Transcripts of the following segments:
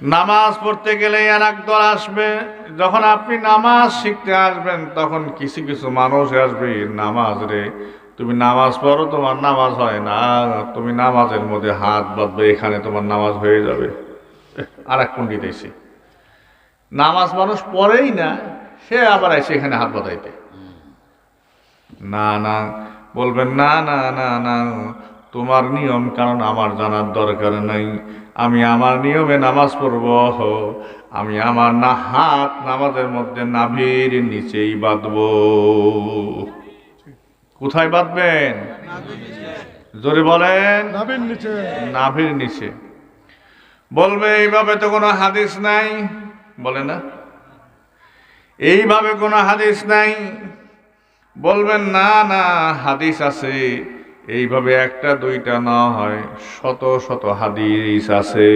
নামাজ পড়তে গেলে এক দল আসবে। যখন আপনি নামাজ শিখতে আসবেন, তখন কিছু কিছু মানুষ আসবে, নামাজ রে, তুমি নামাজ পড়ো, তোমার নামাজ হয় না, তুমি নামাজের মধ্যে হাত বাঁধবে, এখানে তোমার নামাজ হয়ে যাবে। আর এক পণ্ডিত এসে, নামাজ মানুষ পড়েই না, সে আবার এসে এখানে হাত বাঁধাইতে। না না, বলবেন না না না না তোমার নিয়ম কারণ আমার জানার দরকার নাই। আমি আমার নিয়মে নামাজ পড়ব। আমি আমার না হাত নামাজের মধ্যে নাভির নিচেই বাঁধব। কোথায় বাঁধবেন? জোরে বলেন। নাবির নিচে। নাভির নিচে। বলবে এইভাবে তো কোনো হাদিস নাই। বলে না। এইভাবে কোনো হাদিস নাই? বলবেন না না হাদিস আছে। এইভাবে একটা, দুইটা না হয়, শত শত হাদিস আছে।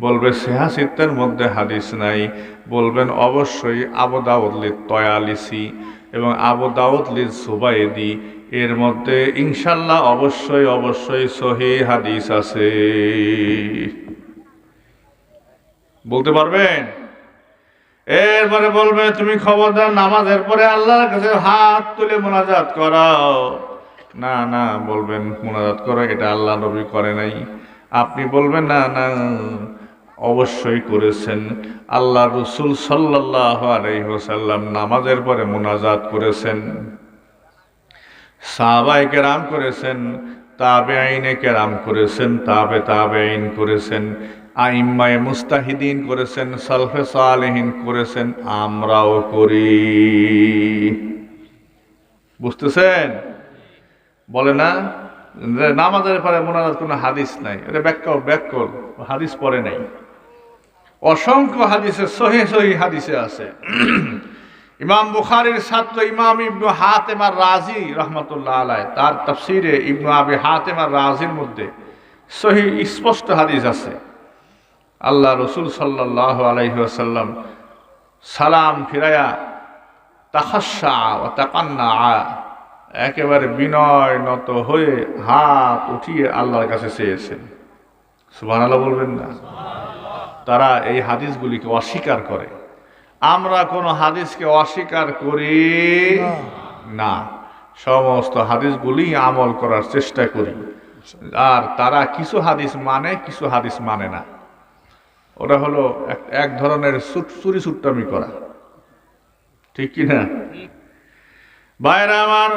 বলবে সেহাসিত্তের মধ্যে হাদিস নাই। বলবেন, অবশ্যই আবু তয়ালিসি এবং আবু দাউদলি সুবাইদি এর মধ্যে ইনশাল্লাহ অবশ্যই অবশ্যই সহি হাদিস আছে। বলতে পারবেন? এরপরে বলবে, তুমি খবরদার নামাজের পরে আল্লাহর কাছে হাত তুলে মোনাজাত করাও। না না, বলবেন মোনাজাত করো, এটা আল্লাহ নবী করে নাই। আপনি বলবেন, না না, অবশ্যই করেছেন। আল্লাহ রসুল সাল্লাহ আলহিহসাল্লাম নামাজের পরে মোনাজাত করেছেন। সাহাবাই কেরাম করেছেন তাবে আইনে কেরাম করেছেন, তাবে তাবে আইন করেছেন, আইম্মায় মুস্তাহিদিন করেছেন, সালফে সালেহীন করেছেন, আমরাও করি। বুঝতেছেন? বলে না নামাজের পরে মোনাজাত কোনো হাদিস নাই। এটা ব্যাখ্যা ব্যাখ্যল হাদিস পরে নাই। অসংখ্য হাদিসে, সহি সহি হাদিসে আছে। ইমাম বুখারির ছাত্র ইমাম ইবনু হাতেমার রাজি রহমতুল্লাহ আলাই তার তফসিরে ইবনু আবি হাতেমার রাজির মধ্যে সহি স্পষ্ট হাদিস আছে। আল্লাহ রসুল সাল্লাহ আলাইসাল্লাম সালাম ফিরায়া তাহাসা ও তাকান্না একেবারে বিনয় নত হয়ে হাত উঠিয়ে আল্লাহর কাছে চেয়েছেন। সুবাহ আল্লাহ বলবেন না? তারা এই হাদিসগুলিকে অস্বীকার করে। আমরা কোনো হাদিসকে অস্বীকার করি না। সমস্ত হাদিসগুলি আমল করার চেষ্টা করি। আর তারা কিছু হাদিস মানে কিছু হাদিস মানে না। ওটা হলো এক- ধরনের চুরি সুট্টামি করা। ঠিক কি না বাইরে আমার